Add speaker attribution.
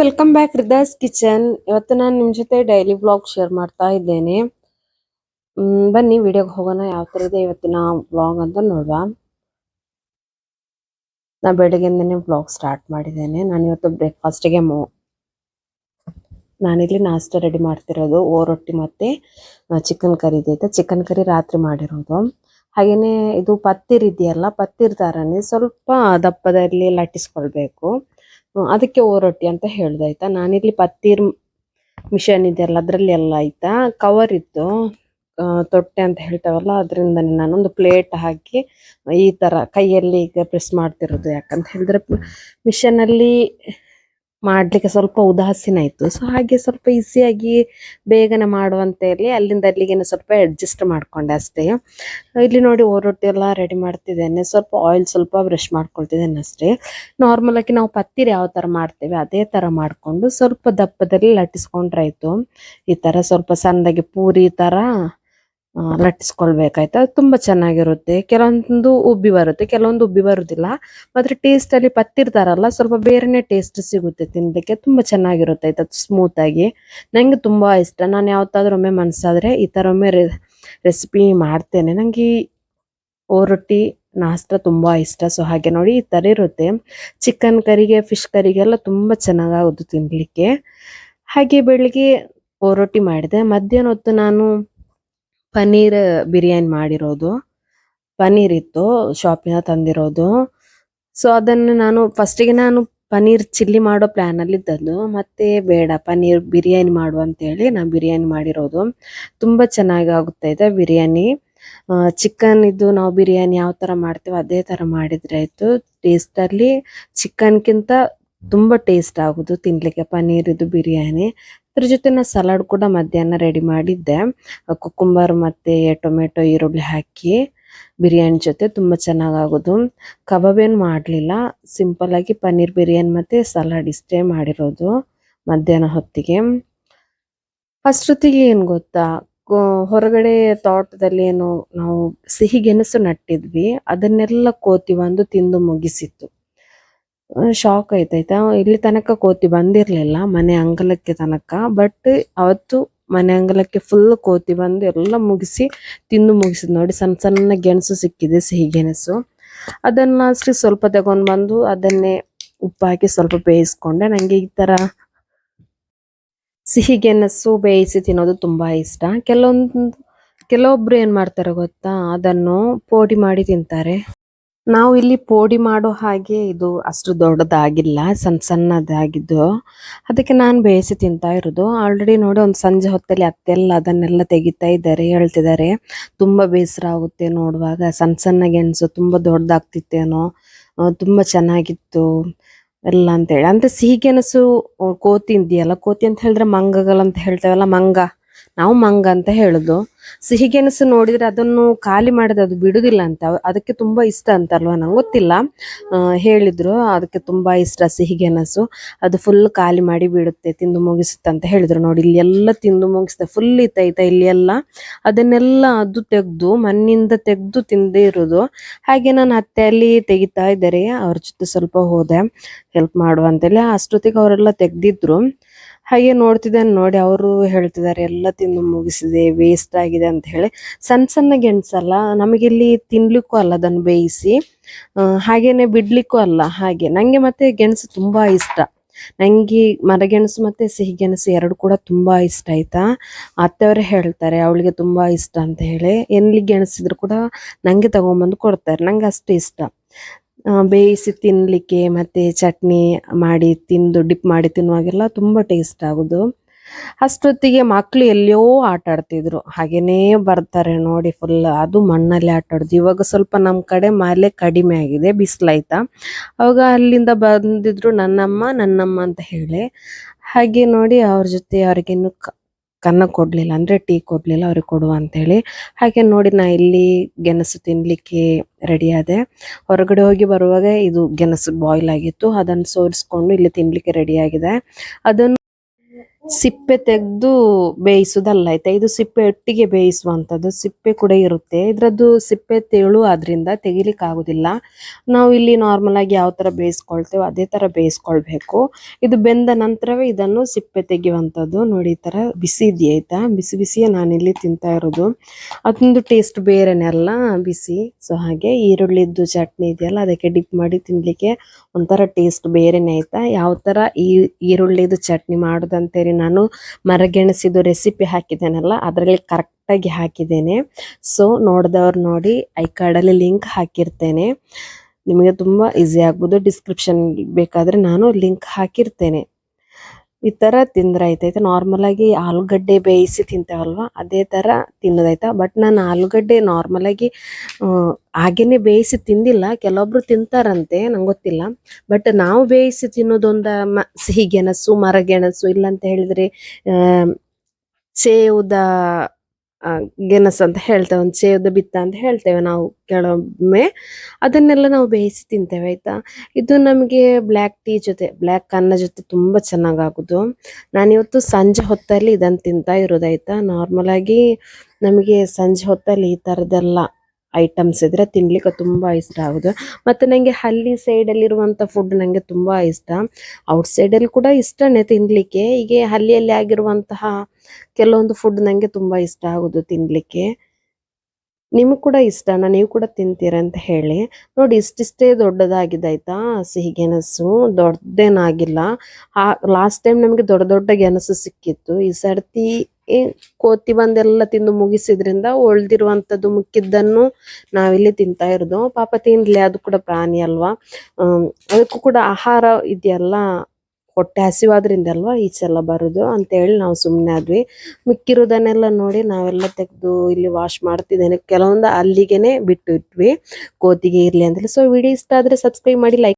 Speaker 1: Welcome back Ridas kitchen ಇವತ್ತು ನಾನು ನಿಮ್ಮ ಜೊತೆ ಡೈಲಿ ವ್ಲಾಗ್ ಶೇರ್ ಮಾಡ್ತಾ ಇದ್ದೇನೆ. ಬನ್ನಿ ವಿಡಿಯೋಗೆ ಹೋಗೋಣ. ಯಾವ ಥರ ಇದೆ ಇವತ್ತಿನ ವ್ಲಾಗ್ ಅಂತ ನೋಡುವ. ನಾ ಬೆಳಗ್ಗೆಯಿಂದನೇ ವ್ಲಾಗ್ ಸ್ಟಾರ್ಟ್ ಮಾಡಿದ್ದೇನೆ. ನಾನು ಇವತ್ತು ಬ್ರೇಕ್ಫಾಸ್ಟಿಗೆ ಮೋ ನಾನಿಲ್ಲಿ ನಾಷ್ಟ ರೆಡಿ ಮಾಡ್ತಿರೋದು. ಓ ರೊಟ್ಟಿ ಮತ್ತು ಚಿಕನ್ ಕರಿ ಇದೆ ಚಿಕನ್ ಕರಿ ರಾತ್ರಿ ಮಾಡಿರೋದು. ಹಾಗೆಯೇ ಇದು ಪತ್ತಿರ್ ಇದೆಯಲ್ಲ, ಪತ್ತಿರ್ ಥರನೇ ಸ್ವಲ್ಪ ದಪ್ಪದಲ್ಲಿ ಲಟ್ಟಿಸ್ಕೊಳ್ಬೇಕು. ಅದಕ್ಕೆ ಓ ರೊಟ್ಟಿ ಅಂತ ಹೇಳ್ದೆ ಆಯ್ತಾ ನಾನಿಲ್ಲಿ ಪತ್ತೀರ್ ಮಿಷನ್ ಇದೆಯಲ್ಲ ಅದರಲ್ಲಿ ಎಲ್ಲ ಆಯ್ತಾ. ಕವರ್ ಇತ್ತು. ತೊಟ್ಟೆ ಅಂತ ಹೇಳ್ತಾವಲ್ಲ ಅದರಿಂದ ನಾನೊಂದು ಪ್ಲೇಟ್ ಹಾಕಿ, ಈ ತರ ಕೈಯಲ್ಲಿ ಈಗ ಪ್ರೆಸ್ ಮಾಡ್ತಿರೋದು ಯಾಕಂತ ಹೇಳಿದ್ರೆ, ಮಿಷನ್ ಅಲ್ಲಿ ಮಾಡ್ಲಿಕ್ಕೆ ಸ್ವಲ್ಪ ಉದಾಸೀನ ಇತ್ತು. ಸೊ ಹಾಗೆ ಸ್ವಲ್ಪ ಈಸಿಯಾಗಿ ಬೇಗನೆ ಮಾಡುವಂತ ಹೇಳಿ ಅಲ್ಲಿಂದ ಅಲ್ಲಿಗೆ ಸ್ವಲ್ಪ ಅಡ್ಜಸ್ಟ್ ಮಾಡ್ಕೊಂಡೆ ಅಷ್ಟೇ. ಇಲ್ಲಿ ನೋಡಿ ಓ ರೊಟ್ಟಿ ಎಲ್ಲ ರೆಡಿ ಮಾಡ್ತಿದ್ದೇನೆ. ಸ್ವಲ್ಪ ಆಯಿಲ್ ಸ್ವಲ್ಪ ಬ್ರಷ್ ಮಾಡ್ಕೊಳ್ತಿದ್ದೇನೆ ಅಷ್ಟೇ. ನಾರ್ಮಲಾಗಿ ನಾವು ಪತ್ತಿರ ಯಾವ ತರ ಮಾಡ್ತೇವೆ ಅದೇ ತರ ಮಾಡ್ಕೊಂಡು ಸ್ವಲ್ಪ ದಪ್ಪದಲ್ಲಿ ಲಟ್ಟಿಸ್ಕೊಂಡ್ರೆ ಆಯ್ತು. ಈ ತರ ಸ್ವಲ್ಪ ಸಣ್ಣದಾಗಿ ಪೂರಿ ತರ ಆ, ಅದು ತುಂಬ ಚೆನ್ನಾಗಿರುತ್ತೆ. ಕೆಲವೊಂದು ಉಬ್ಬಿ ಬರುತ್ತೆ ಕೆಲವೊಂದು ಉಬ್ಬಿ ಬರುವುದಿಲ್ಲ ಮಾತ್ರ ಟೇಸ್ಟ್ ಅಲ್ಲಿ ಪತ್ತಿರ್ತಾರಲ್ಲ ಸ್ವಲ್ಪ ಬೇರೆನೆ ಟೇಸ್ಟ್ ಸಿಗುತ್ತೆ ತಿನ್ನಲಿಕ್ಕೆ ತುಂಬ ಚೆನ್ನಾಗಿರುತ್ತೆ ಆಯ್ತಾ ಸ್ಮೂತ್ ಆಗಿ. ನಂಗೆ ತುಂಬ ಇಷ್ಟ. ನಾನು ಯಾವತ್ತಾದ್ರೂ ಒಮ್ಮೆ ಮನ್ಸಾದ್ರೆ ಈ ತರ ಒಮ್ಮೆ ರೆಸಿಪಿ ಮಾಡ್ತೇನೆ. ನನಗೆ ಓ ರೊಟ್ಟಿ ನಾಷ್ಟ ತುಂಬ ಇಷ್ಟ. ಸೊ ಹಾಗೆ ನೋಡಿ ಈ ಥರ ಇರುತ್ತೆ. ಚಿಕನ್ ಕರಿಗೆ ಫಿಶ್ ಕರಿಗೆಲ್ಲ ತುಂಬ ಚೆನ್ನಾಗಾಗೋದು ತಿನ್ನಲಿಕ್ಕೆ ಹಾಗೆ ಬೆಳಿಗ್ಗೆ ಓ ರೊಟ್ಟಿ ಮಾಡಿದೆ. ಮಧ್ಯಾಹ್ನ ಹೊತ್ತು ನಾನು ಪನ್ನೀರ್ ಬಿರಿಯಾನಿ ಮಾಡಿರೋದು. ಪನ್ನೀರ್ ಇತ್ತು ಶಾಪಿಂದ ತಂದಿರೋದು. ಸೊ ಅದನ್ನು ನಾನು ಫಸ್ಟಿಗೆ ನಾನು ಪನ್ನೀರ್ ಚಿಲ್ಲಿ ಮಾಡೋ ಪ್ಲ್ಯಾನಲ್ಲಿ ಇದ್ದದ್ದು. ಮತ್ತೆ ಬೇಡ, ಪನ್ನೀರ್ ಬಿರಿಯಾನಿ ಮಾಡು ಅಂತ ಹೇಳಿ ನಾನು ಬಿರಿಯಾನಿ ಮಾಡಿರೋದು. ತುಂಬ ಚೆನ್ನಾಗಿ ಆಗುತ್ತೆ ಇದೆ ಬಿರಿಯಾನಿ. ಚಿಕನ್ ಇದ್ದು ನಾವು ಬಿರಿಯಾನಿ ಯಾವ ಥರ ಮಾಡ್ತೇವೆ ಅದೇ ತರ ಮಾಡಿದ್ರೆ ಆಯಿತು. ಟೇಸ್ಟಲ್ಲಿ ಚಿಕನ್ಗಿಂತ ತುಂಬ ಟೇಸ್ಟ್ ಆಗೋದು ತಿನ್ನಲಿಕ್ಕೆ ಪನ್ನೀರ್ ಇದು ಬಿರಿಯಾನಿ. ಅದ್ರ ಜೊತೆ ಸಲಾಡ್ ಕೂಡ ಮಧ್ಯಾಹ್ನ ರೆಡಿ ಮಾಡಿದ್ದೆ. ಕುಕುಂಬರ್ ಮತ್ತೆ ಟೊಮೆಟೊ ಈರುಳ್ಳಿ ಹಾಕಿ ಬಿರಿಯಾನಿ ಜೊತೆ ತುಂಬಾ ಚೆನ್ನಾಗಾಗೋದು. ಕಬಾಬ್ ಏನು ಮಾಡಲಿಲ್ಲ. ಸಿಂಪಲ್ ಆಗಿ ಪನ್ನೀರ್ ಬಿರಿಯಾನಿ ಮತ್ತೆ ಸಲಾಡ್ ಇಷ್ಟೇ ಮಾಡಿರೋದು ಮಧ್ಯಾಹ್ನ ಹೊತ್ತಿಗೆ. ಅಷ್ಟೊತ್ತಿಗೆ ಏನ್ ಗೊತ್ತಾ? ಹೊರಗಡೆ ತೋಟದಲ್ಲಿ ಏನು ನಾವು ಸಿಹಿ ಗೆಣಸು ನಟ್ಟಿದ್ವಿ. ಅದನ್ನೆಲ್ಲ ಕೋತಿ ಬಂದು ತಿಂದು ಮುಗಿಸಿತ್ತು. ಶಾಕ್ ಆಯ್ತಾಯ್ತಾ ಇಲ್ಲಿ ತನಕ ಕೋತಿ ಬಂದಿರಲಿಲ್ಲ, ಮನೆ ಅಂಗಳಕ್ಕೆ ತನಕ. ಬಟ್ ಅವತ್ತು ಮನೆ ಅಂಗಳಕ್ಕೆ ಫುಲ್ ಕೋತಿ ಬಂದು ಎಲ್ಲ ಮುಗಿಸಿ, ತಿಂದು ಮುಗಿಸಿದ್ ನೋಡಿ ಸಣ್ಣ ಸಣ್ಣ ಗೆಣಸು ಸಿಕ್ಕಿದೆ, ಸಿಹಿ ಗೆಣಸು. ಅದನ್ನ ಅಷ್ಟೇ ಸ್ವಲ್ಪ ತಗೊಂಡ್ ಬಂದು ಅದನ್ನೇ ಉಪ್ಪು ಹಾಕಿ ಸ್ವಲ್ಪ ಬೇಯಿಸ್ಕೊಂಡೆ. ನಂಗೆ ಈ ತರ ಸಿಹಿ ಗೆಣಸು ಬೇಯಿಸಿ ತಿನ್ನೋದು ತುಂಬಾ ಇಷ್ಟ. ಕೆಲವೊಂದು, ಕೆಲವೊಬ್ರು ಏನ್ ಮಾಡ್ತಾರೆ ಗೊತ್ತಾ? ಅದನ್ನು ಪೋಡಿ ಮಾಡಿ ತಿಂತಾರೆ. ನಾವು ಇಲ್ಲಿ ಪೋಡಿ ಮಾಡೋ ಹಾಗೆ ಇದು ಅಷ್ಟು ದೊಡ್ಡದಾಗಿಲ್ಲ ಸಣ್ಣ ಸಣ್ಣದಾಗಿದ್ದು. ಅದಕ್ಕೆ ನಾನು ಬೇಯಿಸಿ ತಿಂತಾ ಇರೋದು. ಆಲ್ರೆಡಿ ನೋಡಿ ಒಂದು ಸಂಜೆ ಹೊತ್ತಲ್ಲಿ ಅತ್ತೆಲ್ಲ ಅದನ್ನೆಲ್ಲ ತೆಗಿತಾ ಇದ್ದಾರೆ, ಹೇಳ್ತಿದ್ದಾರೆ. ತುಂಬಾ ಬೇಸರ ಆಗುತ್ತೆ ನೋಡುವಾಗ. ಸಣ್ಣ ಸಣ್ಣ ಗೆಣಸು ತುಂಬಾ ದೊಡ್ಡದಾಗ್ತಿತ್ತೇನೋ ತುಂಬ ಚೆನ್ನಾಗಿತ್ತು ಎಲ್ಲ ಅಂತೇಳಿ. ಅಂದರೆ ಸಿಹಿ ಗೆಣಸು ಕೋತಿ ಇದೆಯಲ್ಲ ಕೋತಿ ಅಂತ ಹೇಳಿದ್ರೆ ಮಂಗಗಳಂತ ಹೇಳ್ತೇವಲ್ಲ, ಮಂಗ. ನಾವು ಮಂಗ ಅಂತ ಹೇಳುದು. ಸಿಹಿ ಗೆಣಸು ನೋಡಿದ್ರೆ ಅದನ್ನು ಖಾಲಿ ಮಾಡಿದ್ರೆ ಅದು ಬಿಡುದಿಲ್ಲ ಅಂತ. ಅದಕ್ಕೆ ತುಂಬಾ ಇಷ್ಟ ಅಂತ ಅಲ್ವಾ ನಂಗೆ ಗೊತ್ತಿಲ್ಲ. ಹೇಳಿದ್ರು, ಅದಕ್ಕೆ ತುಂಬಾ ಇಷ್ಟ ಸಿಹಿ ಗೆಣಸು ಅದು ಫುಲ್ ಖಾಲಿ ಮಾಡಿ ಬಿಡುತ್ತೆ, ತಿಂದು ಮುಗಿಸುತ್ತೆ ಅಂತ ಹೇಳಿದ್ರು. ನೋಡಿ, ಇಲ್ಲಿ ಎಲ್ಲ ತಿಂದು ಮುಗಿಸುತ್ತೆ ಫುಲ್ ಇತ್ತೈತಾ ಇಲ್ಲಿ ಎಲ್ಲ ಅದನ್ನೆಲ್ಲ ಅದು ತೆಗ್ದು, ಮಣ್ಣಿಂದ ತೆಗ್ದು ತಿಂದೇ ಇರೋದು. ಹಾಗೆ ನಾನು ಅತ್ತೆ ಅಲ್ಲಿ ತೆಗಿತಾ ಇದ್ದಾರೆ. ಅವ್ರ ಜೊತೆ ಸ್ವಲ್ಪ ಹೋದೆ. ಹೆಲ್ಪ್ ಮಾಡುವಂತೇಳಿ ಅಷ್ಟೊತ್ತಿಗೆ ಅವರೆಲ್ಲ ತೆಗ್ದಿದ್ರು. ಹಾಗೆ ನೋಡ್ತಿದ್ದಾನೆ ನೋಡಿ ಅವರು ಹೇಳ್ತಿದ್ದಾರೆ, ಎಲ್ಲ ತಿಂದು ಮುಗಿಸಿದೆ ವೇಸ್ಟ್ ಆಗಿದೆ ಅಂತ ಹೇಳಿ. ಸಣ್ಣ ಸಣ್ಣ ಗೆಣಸಲ್ಲ, ನಮಗಿಲ್ಲಿ ತಿನ್ಲಿಕ್ಕೂ ಅಲ್ಲ ಅದನ್ನು ಬೇಯಿಸಿ. ಹಾಗೇನೆ ಬಿಡ್ಲಿಕ್ಕೂ ಅಲ್ಲ, ಹಾಗೆ. ನಂಗೆ ಮತ್ತೆ ಗೆಣಸು ತುಂಬಾ ಇಷ್ಟ. ನಂಗೆ ಮರಗೆಣಸು ಮತ್ತೆ ಸಿಹಿ ಗೆಣಸು ಎರಡು ಕೂಡ ತುಂಬಾ ಇಷ್ಟ, ಆಯ್ತಾ? ಅತ್ತೆಯವರೇ ಹೇಳ್ತಾರೆ, ಅವಳಿಗೆ ತುಂಬಾ ಇಷ್ಟ ಅಂತ ಹೇಳಿ. ಎಲ್ಲಿ ಗೆಣಸಿದ್ರು ಕೂಡ ನಂಗೆ ತಗೊಂಬಂದು ಕೊಡ್ತಾರೆ, ನಂಗೆ ಅಷ್ಟು ಇಷ್ಟ. ಬೇಯಿಸಿ ತಿನ್ನಲಿಕ್ಕೆ ಮತ್ತು ಚಟ್ನಿ ಮಾಡಿ ತಿಂದು, ಡಿಪ್ ಮಾಡಿ ತಿನ್ನುವಾಗೆಲ್ಲ ತುಂಬ ಟೇಸ್ಟ್ ಆಗೋದು. ಅಷ್ಟೊತ್ತಿಗೆ ಮಕ್ಕಳು ಎಲ್ಲಿಯೋ ಆಟ ಆಡ್ತಿದ್ರು. ಹಾಗೇನೇ ಬರ್ತಾರೆ ನೋಡಿ ಫುಲ್ ಅದು ಮಣ್ಣಲ್ಲಿ ಆಟ ಆಡೋದು. ಇವಾಗ ಸ್ವಲ್ಪ ನಮ್ಮ ಕಡೆ ಮಳೆ ಕಡಿಮೆ ಆಗಿದೆ, ಬಿಸಿಲಾಯ್ತಾ? ಅವಾಗ ಅಲ್ಲಿಂದ ಬಂದಿದ್ರು ನನ್ನಮ್ಮ ನನ್ನಮ್ಮ ಅಂತ ಹೇಳಿ. ಹಾಗೆ ನೋಡಿ ಅವ್ರ ಜೊತೆ ಅವ್ರಿಗೇನು ಕನ್ನ ಕೊಡ್ಲಿಲ್ಲ ಅಂದ್ರೆ ಟೀ ಕೊಡ್ಲಿಲ್ಲ, ಅವ್ರಿಗೆ ಕೊಡುವ ಅಂತ ಹೇಳಿ ಹಾಗೆ ನೋಡಿ ನಾ ಇಲ್ಲಿ ಗೆಣಸು ತಿನ್ಲಿಕ್ಕೆ ರೆಡಿ ಆದೆ. ಹೊರಗಡೆ ಹೋಗಿ ಬರುವಾಗ ಇದು ಗೆಣಸು ಬಾಯ್ಲ್ ಆಗಿತ್ತು, ಅದನ್ನು ಸೋರಿಸ್ಕೊಂಡು ಇಲ್ಲಿ ತಿನ್ಲಿಕ್ಕೆ ರೆಡಿ ಆಗಿದೆ. ಅದನ್ನು ಸಿಪ್ಪೆ ತೆಗೆದು ಬೇಯಿಸೋದಲ್ಲ ಆಯ್ತಾ? ಇದು ಸಿಪ್ಪೆ ಒಟ್ಟಿಗೆ ಬೇಯಿಸುವಂತದ್ದು ಸಿಪ್ಪೆ ಕೂಡ ಇರುತ್ತೆ. ಇದರದ್ದು ಸಿಪ್ಪೆ ತೆಳು ಆದ್ರಿಂದ ತೆಗಿಲಿಕ್ಕೆ ಆಗುದಿಲ್ಲ. ನಾವು ಇಲ್ಲಿ ನಾರ್ಮಲ್ ಆಗಿ ಯಾವ ತರ ಬೇಯಿಸ್ಕೊಳ್ತೇವೆ ಅದೇ ತರ ಬೇಯಿಸ್ಕೊಳ್ಬೇಕು. ಇದು ಬೆಂದ ನಂತರವೇ ಇದನ್ನು ಸಿಪ್ಪೆ ತೆಗೆಯುವಂಥದ್ದು. ನೋಡಿ, ಈ ತರ ಬಿಸಿ ಇದೆಯಾ ಆಯ್ತಾ? ಬಿಸಿ ಬಿಸಿಯೇ ನಾನಿಲ್ಲಿ ತಿಂತಾ ಇರೋದು. ಅದೊಂದು ಟೇಸ್ಟ್ ಬೇರೆನೆ ಅಲ್ಲ, ಬಿಸಿ. ಸೊ ಹಾಗೆ ಈರುಳ್ಳಿದ್ದು ಚಟ್ನಿ ಇದೆಯಲ್ಲ, ಅದಕ್ಕೆ ಡಿಪ್ ಮಾಡಿ ತಿನ್ಲಿಕ್ಕೆ ಒಂಥರ ಟೇಸ್ಟ್ ಬೇರೆನೆ ಆಯ್ತಾ? ಯಾವ ತರ ಈ ಈರುಳ್ಳಿದು ಚಟ್ನಿ ಮಾಡೋದಂತೇಳಿ ನಾನು ಮರಗೆಣಸಿದು ರೆಸಿಪಿ ಹಾಕಿದ್ದೇನಲ್ಲ, ಅದರಲ್ಲಿ ಕರೆಕ್ಟಾಗಿ ಹಾಕಿದ್ದೇನೆ. ಸೊ ನೋಡಿದವ್ರು ನೋಡಿ ಐ ಕಾರ್ಡಲ್ಲಿ ಲಿಂಕ್ ಹಾಕಿರ್ತೇನೆ. ನಿಮಗೆ ತುಂಬ ಈಸಿ ಆಗ್ಬೋದು. ಡಿಸ್ಕ್ರಿಪ್ಷನ್ ಬೇಕಾದರೆ ನಾನು ಲಿಂಕ್ ಹಾಕಿರ್ತೇನೆ. ಈ ಥರ ತಿಂದ್ರೆ ಆಯ್ತೈತೆ ನಾರ್ಮಲಾಗಿ ಆಲೂಗಡ್ಡೆ ಬೇಯಿಸಿ ತಿಂತೇವಲ್ವ? ಅದೇ ಥರ ತಿನ್ನೋದಾಯ್ತಾ? ಬಟ್ ನಾನು ಆಲೂಗಡ್ಡೆ ನಾರ್ಮಲಾಗಿ ಹಾಗೇನೆ ಬೇಯಿಸಿ ತಿಂದಿಲ್ಲ. ಕೆಲವೊಬ್ರು ತಿಂತಾರಂತೆ, ನಂಗೆ ಗೊತ್ತಿಲ್ಲ. ಬಟ್ ನಾವು ಬೇಯಿಸಿ ತಿನ್ನೋದೊಂದು ಮ, ಸಿಹಿ ಗೆಣಸು ಮರಗೆಣಸು ಇಲ್ಲಂತ ಹೇಳಿದ್ರೆ ಸೇವುದ ಗೆಣಸು ಅಂತ ಹೇಳ್ತೇವೆ, ಒಂದು ಸೇವದ ಬಿತ್ತ ಅಂತ ಹೇಳ್ತೇವೆ ನಾವು ಕೆಲವೊಮ್ಮೆ. ಅದನ್ನೆಲ್ಲ ನಾವು ಬೇಯಿಸಿ ತಿಂತೇವೆ, ಆಯ್ತಾ? ಇದು ನಮಗೆ ಬ್ಲ್ಯಾಕ್ ಟೀ ಜೊತೆ ಬ್ಲ್ಯಾಕ್ ಅನ್ನ ಜೊತೆ ತುಂಬಾ ಚೆನ್ನಾಗಾಗೋದು. ನಾನಿವತ್ತು ಸಂಜೆ ಹೊತ್ತಲ್ಲಿ ಇದನ್ನು ತಿಂತಾ ಇರೋದಾಯ್ತಾ ನಾರ್ಮಲ್ ಆಗಿ ನಮಗೆ ಸಂಜೆ ಹೊತ್ತಲ್ಲಿ ಈ ಥರದ್ದೆಲ್ಲ ಐಟಮ್ಸ್ ಇದ್ರೆ ತಿನ್ಲಿಕ್ಕೆ ತುಂಬಾ ಇಷ್ಟ ಆಗುದು ಮತ್ತೆ ನಂಗೆ ಹಳ್ಳಿ ಇರುವಂತ ಫುಡ್ ನಂಗೆ ತುಂಬಾ ಇಷ್ಟ. ಔಟ್ ಅಲ್ಲಿ ಕೂಡ ಇಷ್ಟನೇ ತಿನ್ಲಿಕ್ಕೆ. ಹೀಗೆ ಹಳ್ಳಿಯಲ್ಲಿ ಆಗಿರುವಂತಹ ಕೆಲವೊಂದು ಫುಡ್ ನಂಗೆ ತುಂಬಾ ಇಷ್ಟ ಆಗುದು ತಿನ್ಲಿಕ್ಕೆ. ನಿಮಗ್ ಕೂಡ ಇಷ್ಟನಾ ನೀವು ಕೂಡ ತಿಂತೀರ ಅಂತ ಹೇಳಿ. ನೋಡಿ, ಇಷ್ಟಿಷ್ಟೇ ದೊಡ್ಡದಾಗಿದೆ ಆಯ್ತಾ? ಸಿಹಿ ಗೆಣಸು, ದೊಡ್ಡದೇನಾಗಿಲ್ಲ. ಆ ಲಾಸ್ಟ್ ಟೈಮ್ ನಮಗೆ ದೊಡ್ಡ ದೊಡ್ಡ ಗೆಣಸು ಸಿಕ್ಕಿತ್ತು. ಈ ಸರ್ತಿ ಈ ಕೋತಿ ಬಂದೆಲ್ಲ ತಿಂದು ಮುಗಿಸಿದ್ರಿಂದ ಉಳ್ದಿರುವಂತದ್ದು ಮುಕ್ಕಿದ್ದನ್ನು ನಾವಿಲ್ಲಿ ತಿಂತಾ ಇರೋದು. ಪಾಪ ತಿನ್ಲಿ, ಅದು ಕೂಡ ಪ್ರಾಣಿ ಅಲ್ವಾ? ಅದಕ್ಕೂ ಕೂಡ ಆಹಾರ ಇದೆಯಲ್ಲ? ಹೊಟ್ಟೆ ಹಸಿವಾದ್ರಿಂದ ಅಲ್ವಾ ಈಚೆಲ್ಲ ಬರೋದು ಅಂತ ಹೇಳಿ ನಾವು ಸುಮ್ಮನೆ ಆದ್ವಿ. ಮಿಕ್ಕಿರೋದನ್ನೆಲ್ಲ ನೋಡಿ ನಾವೆಲ್ಲ ತೆಗೆದು ಇಲ್ಲಿ ವಾಶ್ ಮಾಡ್ತಿದ್ದೇನೆ. ಕೆಲವೊಂದು ಅಲ್ಲಿಗೆನೆ ಬಿಟ್ಟು ಇಟ್ವಿ. ಕೋತಿಗೆ ಇರ್ಲಿ ಅಂತೇಳಿ. ಸೊ ವಿಡಿಯೋ ಇಷ್ಟ ಆದ್ರೆ ಸಬ್ಸ್ಕ್ರೈಬ್ ಮಾಡಿ ಲೈಕ್